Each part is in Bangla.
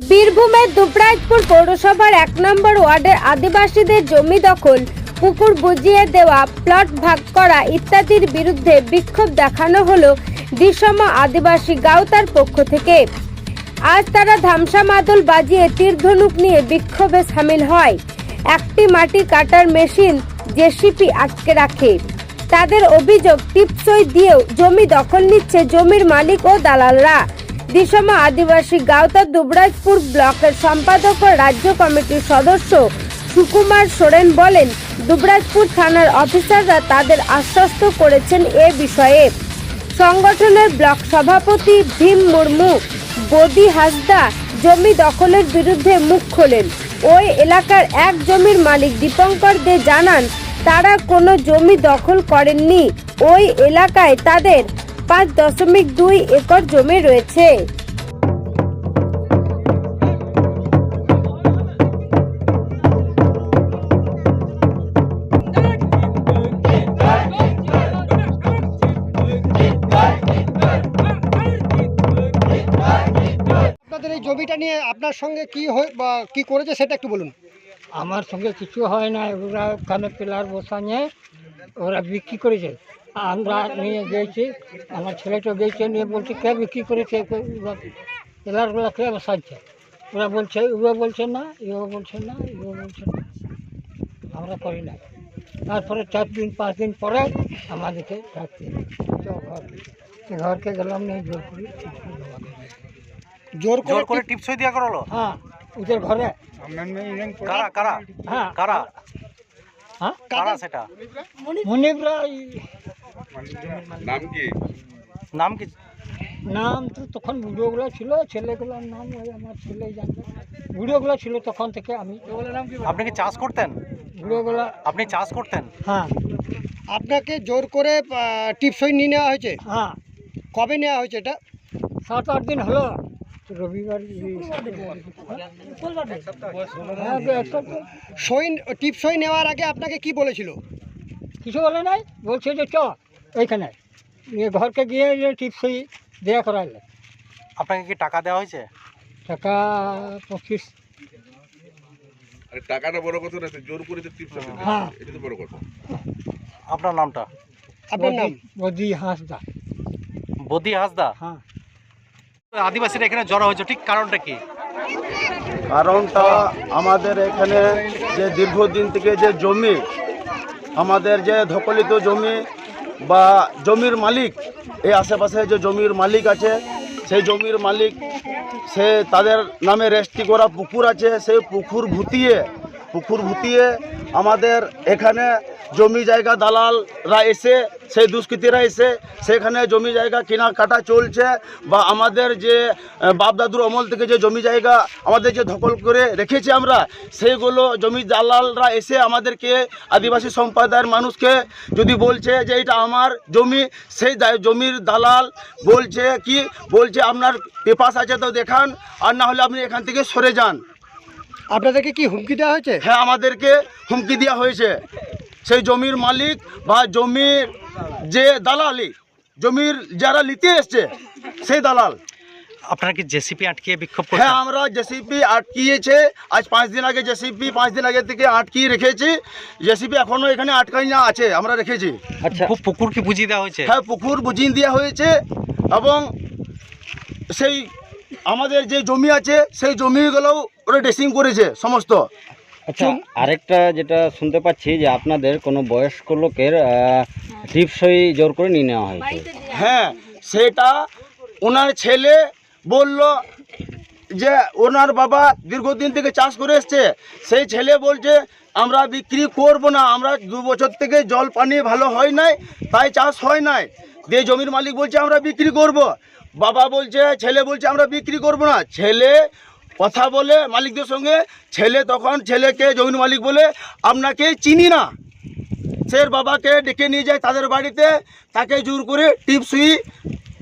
বীরভূমের দুবরাজপুর পৌরসভার এক নম্বর ওয়ার্ডের আদিবাসীদের জমি দখল, পুকুর বুঝিয়ে দেওয়া, প্লট ভাগ করা ইত্যাদির বিরুদ্ধে বিক্ষোভ দেখানো হলো দিসম আদিবাসী গাঁওতার পক্ষ থেকে। আজ তারা ধামসা মাদল বাজিয়ে তীরধনুক নিয়ে বিক্ষোভে সামিল হয়। একটি মাটি কাটার মেশিন জেসিপি আটকে রাখে। তাদের অভিযোগ, টিপসই দিয়েও জমি দখল নিচ্ছে জমির মালিক ও দালালরা। দিসম আদিবাসী গাঁওতা দুবরাজপুর ব্লকের সম্পাদক ও রাজ্য কমিটির সদস্য সুকুমার সোরেন বলেন, দুবরাজপুর থানার অফিসাররা তাদের আশ্বস্ত করেছেন এ বিষয়ে। সংগঠনের ব্লক সভাপতি ভীম মুর্মু, বদি হাসদা জমি দখলের বিরুদ্ধে মুখ খোলেন। ওই এলাকার এক জমির মালিক দীপঙ্কর দে জানান, তারা কোনো জমি দখল করেননি। ওই এলাকায় তাদের পাঁচ দশমিক দুই একর জমি রয়েছে। আপনাদের এই জমিটা নিয়ে আপনার সঙ্গে কি হয়ে বা কি করেছে সেটা একটু বলুন। আমার সঙ্গে কিছু হয় না ওরা ওখানে পিলার বসানিয়ে ওরা বিক্রি করেছে। আমরা নিয়ে গেছি আমার ছেলেটা গেছে নিয়ে বলছে কে বিক্রি করেছে? পিলারগুলো কে বসাচ্ছে ওরা বলছে ইও বলছে না ইও বলছে না ইও বলছে না। আমরা করি না। তারপরে চার দিন পাঁচ দিন পরে আমাদেরকে ডাকতে ঘরকে ঘরকে গেলাম নিয়ে জোর করি জোর করে জোর করে টিপসই দিয়া করল? হ্যাঁ ওদের ঘরে। কারা কারা? হ্যাঁ কারা? হ্যাঁ কারা সেটা? মনিবরা নাম কি? নাম তো তখন ভিডিওগুলো ছিল ছেলেগুলোর নাম ওই আমার ছেলে জানতো ভিডিওগুলো ছিল তখন থেকে আমি। আপনি কি চাষ করতেন? ভিডিওগুলো আপনি চাষ করতেন? হ্যাঁ। আপনাকে জোর করে টিপসই নিয়ে নেওয়া হয়েছে? হ্যাঁ। কবে নেওয়া হয়েছে এটা? সাত আট দিন হলো। রবিবার হ্যাঁ সই টিপসই নেওয়ার আগে আপনাকে কি বলেছিল? কিছু বলে নাই? বলছে যে চ। এইখানে নিয়ে ঘরকে গিয়ে যে টিপসই দেয়া করাইলে আপনাকে কি টাকা দেওয়া হয়েছে? টাকা পঁচিশ। আরে টাকাটা বড় কথা না জোর করে তো টিপস হ্যাঁ। এটা তো বড় কথা। আপনার নামটা? আপনার নাম? বদি হাঁসদা। বদি হাসদা? হ্যাঁ। আদিবাসীরা এখানে জড়ো হয়েছে ঠিক কারণটা কি? কারণটা আমাদের এখানে যে দীর্ঘদিন থেকে যে জমি আমাদের যে ধকলিত জমি বা জমির মালিক, এই আশেপাশে যে জমির মালিক আছে, সেই জমির মালিক, সে তাদের নামে রেস্টি করা পুকুর আছে, সেই পুকুর ভুতিয়ে পুকুর ভুতিয়ে আমাদের এখানে জমি জায়গা দালালরা এসে সেই দুষ্কৃতীরা এসে সেখানে জমি জায়গা কেনা কাটা চলছে বা আমাদের যে বাপদাদুর অমল থেকে যে জমি জায়গা আমাদের যে দখল করে রেখেছি আমরা সেইগুলো জমি দালালরা এসে আমাদেরকে আদিবাসী সম্প্রদায়ের মানুষকে যদি বলছে যে এটা আমার জমি সেই জমির দালাল বলছে কি বলছে আপনার পেপাস আছে তো দেখান আর না হলে আপনি এখান থেকে সরে যান। আপনাদেরকে কি হুমকি দেওয়া হয়েছে? হ্যাঁ আমাদেরকে হুমকি দেওয়া হয়েছে। সেই জমির মালিক বা জমির যে দালালি জমির যারা নিতে এসছে সেই দালাল। আপনারা কি জেসিপি আটকে বিক্ষোভ হ্যাঁ আমরা জেসিপি আটকিয়েছে। আজ পাঁচ দিন আগে জেসিপি পাঁচ দিন আগে থেকে আটকিয়ে রেখেছি। জেসিপি এখনও এখানে আটকাই না আছে আমরা রেখেছি। পু- পুকুর কি বুঝিয়ে দেওয়া হয়েছে? হ্যাঁ পুকুর বুঝিয়ে দেওয়া হয়েছে এবং সেই আমাদের যে জমি আছে সেই জমিগুলোও ওরা ড্রেসিং করেছে সমস্ত। আচ্ছা আরেকটা যেটা শুনতে পাচ্ছি যে আপনাদের কোনো বয়স্ক লোকের টিপসই জোর করে নিয়ে নেওয়া হয়েছে। হ্যাঁ সেটা ওনার ছেলে বলল যে ওনার বাবা দীর্ঘদিন থেকে চাষ করে এসছে। সেই ছেলে বলছে আমরা বিক্রি করব না আমরা দু বছর থেকে জল পানি ভালো হয় নাই তাই চাষ হয় নাই। দিয়ে জমির মালিক বলছে আমরা বিক্রি করব। বাবা বলছে ছেলে বলছে আমরা বিক্রি করব না। ছেলে কথা বলে মালিকদের সঙ্গে ছেলে তখন ছেলেকে জমিন মালিক বলে আপনাকে চিনি না। সে বাবাকে ডেকে নিয়ে যায় তাদের বাড়িতে তাকে জোর করে টিপ সুই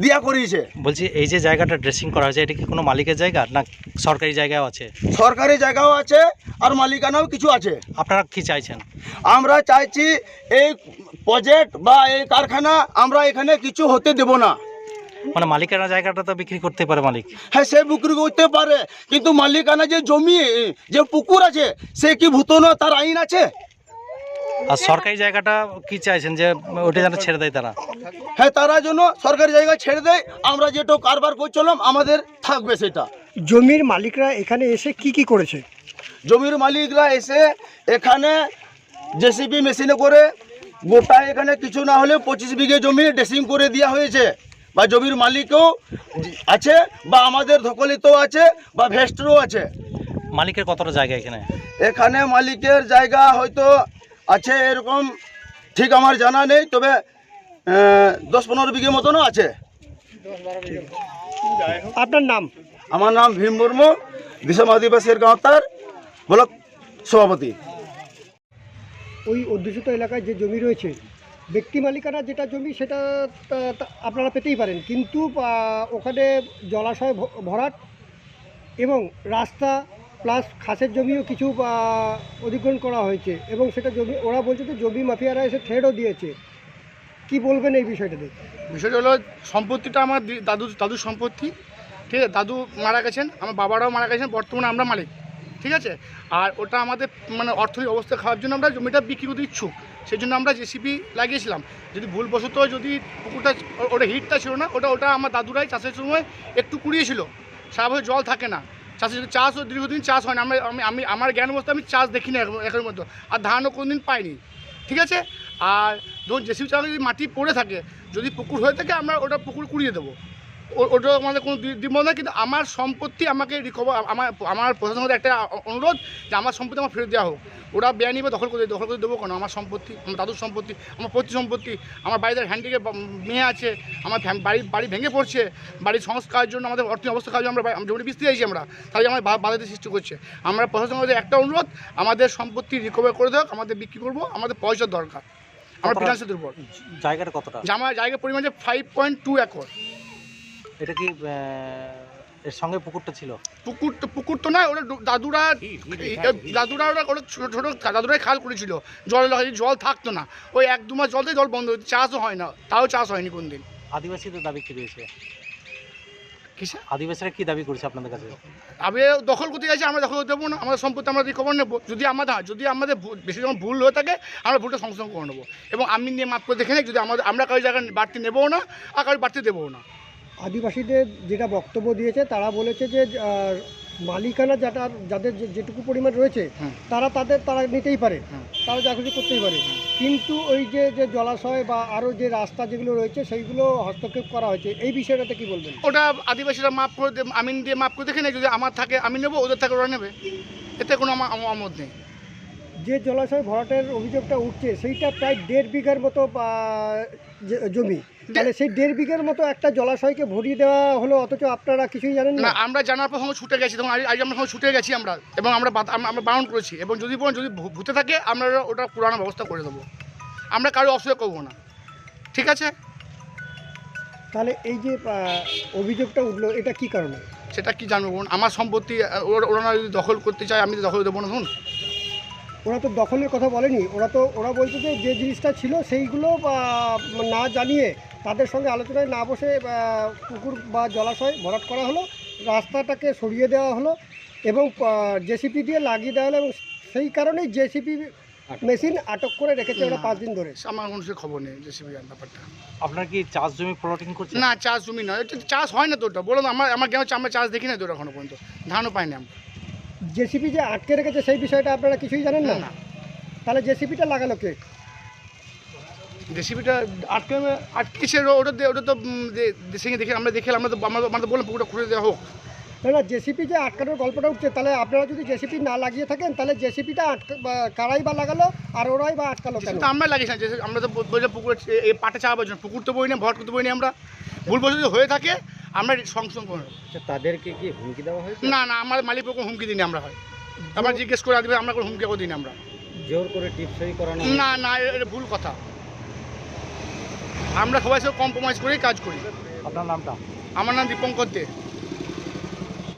দিয়া করিয়েছে। বলছি এই যে জায়গাটা ড্রেসিং করা হয়েছে এটা কি কোনো মালিকের জায়গা না সরকারি জায়গাও আছে? সরকারি জায়গাও আছে আর মালিকানাও কিছু আছে। আপনারা কি চাইছেন? আমরা চাইছি এই প্রজেক্ট বা এই কারখানা আমরা এখানে কিছু হতে দেব না। মানে মালিকানা জায়গাটা তো বিক্রি করতে পারে মালিক। হ্যাঁ সে বিক্রি করতে পারে কিন্তু মালিকানা যে জমি যে পুকুর আছে সে কি ভূত না তার আইন আছে? আর সরকারি জায়গাটা কি চাইছেন যে ওটা যেন ছেড়ে দেয় তারা? হ্যাঁ তারা জন্য সরকারি জায়গা ছেড়ে দেয় আমরা যেটা কারবার করছিলাম আমাদের থাকবে সেটা। জমির মালিকরা এখানে এসে কি কি করেছে? জমির মালিকরা এসে এখানে জেসিবি মেশিনে করে গোটা এখানে কিছু না হলে পঁচিশ বিঘে জমি ড্রেসিং করে দেওয়া হয়েছে। বা জমির মালিকও আছে বা আমাদের ধকলিতেও আছে বা ভেস্টরও আছে। মালিকের কতটা জায়গা এখানে? এখানে মালিকের জায়গা হয়তো আছে এরকম ঠিক আমার জানা নেই তবে দশ পনেরো বিঘে মতনও আছে। আপনার নাম? আমার নাম ভীম মুর্মু দিশম আদিবাসীর গাঁওতার ব্লক সভাপতি। ওই অধ্যুষিত এলাকায় যে জমি রয়েছে ব্যক্তি মালিকানা যেটা জমি সেটা আপনারা পেতেই পারেন। কিন্তু ওখানে জলাশয় ভরাট এবং রাস্তা প্লাস খাসের জমিও কিছু অধিগ্রহণ করা হয়েছে এবং সেটা জমি, ওরা বলছে যে জমি মাফিয়ারা এসে থ্রেডও দিয়েছে। কি বলবেন এই বিষয়টাতে বিষয়টা হলো, সম্পত্তিটা আমার দাদু, দাদুর সম্পত্তি, ঠিক আছে? দাদু মারা গেছেন, আমার বাবারাও মারা গেছেন, বর্তমানে আমরা মালিক, ঠিক আছে? আর ওটা আমাদের মানে অর্থনৈতিক অবস্থা খাওয়ার জন্য আমরা জমিটা বিক্রি করতে ইচ্ছুক। সেই জন্য আমরা জেসিপি লাগিয়েছিলাম। যদি ভুলবশত যদি পুকুরটা, ওটা হিটটা ছিল না, ওটা ওটা আমার দাদুরাই চাষের সময় একটু কুড়িয়েছিল। বছর জল থাকে না। চাষের যদি চাষ ও দীর্ঘদিন চাষ হয় না। আমরা, আমি আমি, আমার জ্ঞান অবস্থা আমি চাষ দেখি না এখন- মধ্যে আর ধানও কোনোদিন পাইনি। ঠিক আছে? আর ধরুন জেসিবি চালানো যদি মাটি পড়ে থাকে, যদি পুকুর হয়ে থাকে, আমরা ওটা পুকুর কুড়িয়ে দেবো। ওটা আমাদের কোনো দিব না কিন্তু আমার সম্পত্তি আমাকে রিকভার আমার আমার প্রশাসনের একটা অনুরোধ যে আমার সম্পত্তি আমার ফেরত দেওয়া হোক। ওরা বেআইনি বা দখল করে দখল করে দেবো কেন? আমার সম্পত্তি আমার দাদুর সম্পত্তি আমার পৈতৃক সম্পত্তি আমার বাড়িতে হ্যান্ডিকে মেয়ে আছে আমার বাড়ি বাড়ি ভেঙে পড়ছে বাড়ির সংস্কারের জন্য আমাদের অর্থনৈতিক অবস্থা জন্য আমরা জমি বিস্তি আছি আমরা তাহলে আমার বাধাতে সৃষ্টি করছে। আমরা প্রশাসনের মধ্যে একটা অনুরোধ আমাদের সম্পত্তি রিকভার করে দেওয়া আমাদের বিক্রি করব আমাদের পয়সার দরকার। আমার ফিনান্সের দুর্বল। জায়গাটা কতটা? যে আমার জায়গা পরিমাণ যে ফাইভ পয়েন্ট টু একর। এটা কি এর সঙ্গে পুকুরটা ছিল? পুকুর তো পুকুর তো নয় ওরা দাদুরা দাদুরা ওরা ওরা ছোটো ছোটো দাদুরাই খাল করেছিল। জল লাগাই জল থাকতো না। ওই এক দু মাস জলতেই জল বন্ধ হতো চাষও হয় না তাও চাষ হয়নি কোন দিন আদিবাসীদের দাবি কি রয়েছে? কিসে? আদিবাসীরা কি দাবি করেছে আপনাদের কাছে? আমি দখল করতে গেছি আমরা দখল করতে দেবো না আমাদের সম্পত্তি আমরা রিকভার নেব। যদি আমাদের যদি আমাদের বেশি যখন ভুল হয়ে থাকে আমরা ভুলটা সংশোধন করে নেব। এবং আমি নিয়ে মাপ করে দেখে নিই যদি আমাদের আমরা কারও জায়গায় বাড়তি নেবও না আর কারও বাড়তি দেবও না। আদিবাসীদের যেটা বক্তব্য দিয়েছে তারা বলেছে যে মালিকানা যেটা যাদের যেটুকু পরিমাণ রয়েছে তারা তাদের তারা নিতেই পারে। তারা যা খুশি করতেই পারে। কিন্তু ওই যে যে জলাশয় বা আরও যে রাস্তা যেগুলো রয়েছে সেইগুলো হস্তক্ষেপ করা হয়েছে। এই বিষয়টাতে কি বলবেন? ওটা আদিবাসীরা মাপ করে আমিন দিয়ে মাপ করে দেখে নেই যদি আমার থাকে আমি নেব ওদের থাকে ওরা নেবে। এতে কোনো আমার আমার আমোদ নেই। যে জলাশয় ভরাটের অভিযোগটা উঠছে সেইটা প্রায় দেড় বিঘার মতো জমি। তাহলে সেই দেড় বিঘার মতো একটা জলাশয়কে ভরিয়ে দেওয়া হলো অথচ আপনারা কিছুই জানেন না? আমরা জানার পর সঙ্গে ছুটে গেছি তখন আজ আমরা সঙ্গে ছুটে গেছি আমরা এবং আমরা আমরা বারণ করেছি এবং যদি বলেন যদি ভূতে থাকে আমরা ওটা পুরানো ব্যবস্থা করে দেবো। আমরা কারও অসুবিধা করব না। ঠিক আছে? তাহলে এই যে অভিযোগটা উঠল এটা কি কারণে? সেটা কি জানব? আমার সম্পত্তি ওরা যদি দখল করতে চায় আমি দখল দেবো না শুন ওরা তো দখলের কথা বলেনি ওরা তো ওরা বলছে যে যে জিনিসটা ছিল সেইগুলো না জানিয়ে তাদের সঙ্গে আলোচনায় না বসে পুকুর বা জলাশয় ভরাট করা হলো রাস্তাটাকে সরিয়ে দেওয়া হলো এবং জেসিপি দিয়ে লাগিয়ে দেওয়া হলো এবং সেই কারণেই জেসিপি মেশিন আটক করে রেখেছে ওরা পাঁচ দিন ধরে। আমার কোনো খবর নেই জেসিবি ব্যাপারটা। আপনার কি চাষ জমি প্লটিং করছে না চাষ জমি নয় এটা চাষ হয় না তো ওটা বলো না আমার আমার জ্ঞান আমরা চাষ দেখি না তো ওটা এখনও পর্যন্ত ধানও পাই না আমরা। জেসিপি যে আটকে রেখেছে সেই বিষয়টা আপনারা কিছুই জানেন না। তাহলে জেসিপিটা লাগালো কে? জেসিবিটা আটকে আটকেছে ওটা ওটা তো উম, দেখে আমরা দেখে আমরা তো আমরা তো বললাম পুকুরটা খুঁড়ে দেওয়া হোক। না না জেসিপি যে আটকানোর গল্পটা উঠছে তাহলে আপনারা যদি জেসিপি না লাগিয়ে থাকেন তাহলে জেসিপিটা আটকা বা কারাই বা লাগালো আর ওরাই বা আটকালো কেন? আমরা লাগিয়েছি না আমরা তো বলছি পুকুর পাটে চাপাবার জন্য পুকুর তো বই না ভট করতে বই না আমরা। ভুল বছর যদি হয়ে থাকে আমরা সংশোধন করে আচ্ছা তাদেরকে কি হুমকি দেওয়া হয় না না আমার মালিক কোনো হুমকি দিই আমরা হয়। আমার জিজ্ঞেস করে আসবে আমরা কোনো হুমকি করে দিই আমরা। জোর করে টিপসই করানো না না এটা ভুল কথা। আমরা সবাই সব কম্প্রোমাইজ করেই কাজ করি। আপনার নামটা? আমার নাম দীপঙ্কর দে।